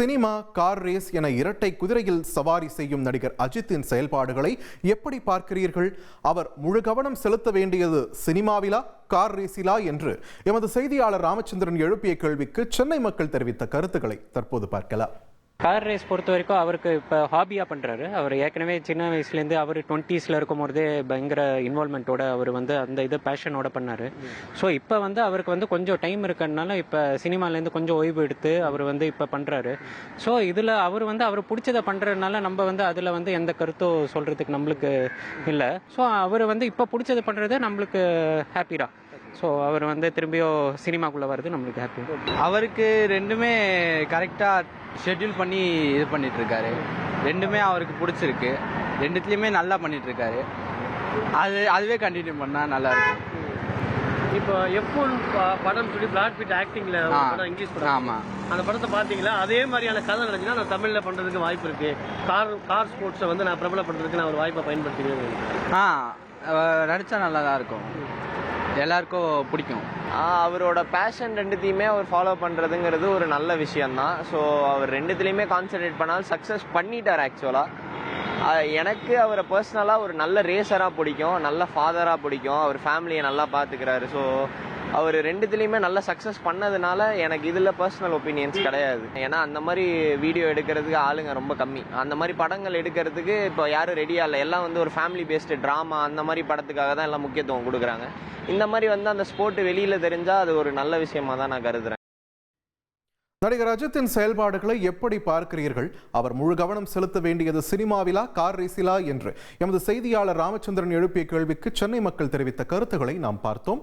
Cinema car race என இரட்டை குதிரையில் சவாரி செய்யும் நடிகர் அஜித்தின் செயல்பாடுகளை எப்படி பார்க்கிறீர்கள்? அவர் முழு கவனம் செலுத்த வேண்டியது சினிமாவிலா கார் ரேஸிலா என்று எமது செய்தியாளர் ராமச்சந்திரன் எழுப்பிய கேள்விக்கு சென்னை மக்கள் தெரிவித்த கருத்துக்களை தற்போது பார்க்கலாம். கார் ரேஸ் பொறுத்த வரைக்கும் அவருக்கு இப்போ ஹாபியாக பண்ணுறாரு அவர் ஏற்கனவே சின்ன வயசுலேருந்து அவர் டுவெண்ட்டீஸில் இருக்கும்போதே பயங்கர இன்வால்மெண்ட்டோட அவர் வந்து அந்த இது பேஷனோட பண்ணார். ஸோ இப்போ வந்து அவருக்கு வந்து கொஞ்சம் டைம் இருக்கிறதுனால இப்போ சினிமாலேருந்து கொஞ்சம் ஓய்வு எடுத்து அவர் வந்து இப்போ பண்ணுறாரு ஸோ இதில் அவர் வந்து அவர் பிடிச்சதை பண்ணுறதுனால நம்ம வந்து அதில் வந்து எந்த கருத்தும் சொல்கிறதுக்கு நம்மளுக்கு இல்லை. ஸோ அவர் வந்து இப்போ பிடிச்சதை பண்ணுறது நம்மளுக்கு ஹாப்பிடா ஸோ அவர் வந்து திரும்பியும் சினிமாக்குள்ளே வர்றது நம்மளுக்கு ஹாப்பி அவருக்கு ரெண்டுமே கரெக்டாக ஷெட்யூல் பண்ணி இது பண்ணிட்டு இருக்காரு ரெண்டுமே அவருக்கு பிடிச்சிருக்கு. ரெண்டுத்துலேயுமே நல்லா பண்ணிட்டு இருக்காரு அது அதுவே கண்டினியூ பண்ணால் நல்லா இருக்கும். இப்போ எஃப்ஒன் படம் சொல்லி பிளாட் பிட் ஆக்டிங்ல. படம் இங்கிலீஷ் படம். ஆமாம் அந்த படத்தை பாத்தீங்களா அதே மாதிரியான கதை நடந்துச்சுன்னா நான் தமிழ்ல பண்றதுக்கு வாய்ப்பு இருக்கு. கார் கார் ஸ்போர்ட்ஸை வந்து நான் பிரபலப்படுறதுக்கு நான் ஒரு வாய்ப்பை பயன்படுத்திக்கிறேன் ஆ நடித்தா நல்லா தான் இருக்கும். எல்லாருக்கும் பிடிக்கும். அவரோட பேஷன் ரெண்டுத்தையுமே அவர் ஃபாலோ பண்ணுறதுங்கிறது ஒரு நல்ல விஷயம்தான். ஸோ அவர் ரெண்டுத்துலேயுமே கான்சென்ட்ரேட் பண்ணாலும் சக்ஸஸ் பண்ணிட்டார் ஆக்சுவலாக எனக்கு அவரை பர்சனலாக ஒரு நல்ல ரேசராக பிடிக்கும் நல்ல ஃபாதராக பிடிக்கும். அவர் ஃபேமிலியை நல்லா பார்த்துக்கிறாரு ஸோ அவர் ரெண்டுத்துலேயுமே நல்ல சக்ஸஸ் பண்ணதுனால எனக்கு இதில் பர்சனல் ஒப்பீனியன்ஸ் கிடையாது. ஏன்னா அந்த மாதிரி வீடியோ எடுக்கிறதுக்கு ஆளுங்க ரொம்ப கம்மி. அந்த மாதிரி படங்கள் எடுக்கிறதுக்கு இப்போ யாரும் ரெடியாக இல்லை. எல்லாம் வந்து ஒரு ஃபேமிலி பேஸ்டு ட்ராமா அந்த மாதிரி படத்துக்காக தான் எல்லாம் முக்கியத்துவம் கொடுக்குறாங்க. இந்த மாதிரி வந்து அந்த ஸ்போர்ட் வெளியில் தெரிஞ்சால் அது ஒரு நல்ல விஷயமாக தான் நான் கருதுறேன். நடிகர் அஜித்தின் செயல்பாடுகளை எப்படி பார்க்கிறீர்கள்? அவர் முழு கவனம் செலுத்த வேண்டியது சினிமாவிலா கார் ரேசிலா என்று. எமது செய்தியாளர் ராமச்சந்திரன் எழுப்பிய கேள்விக்கு சென்னை மக்கள் தெரிவித்த கருத்துக்களை நாம் பார்த்தோம்.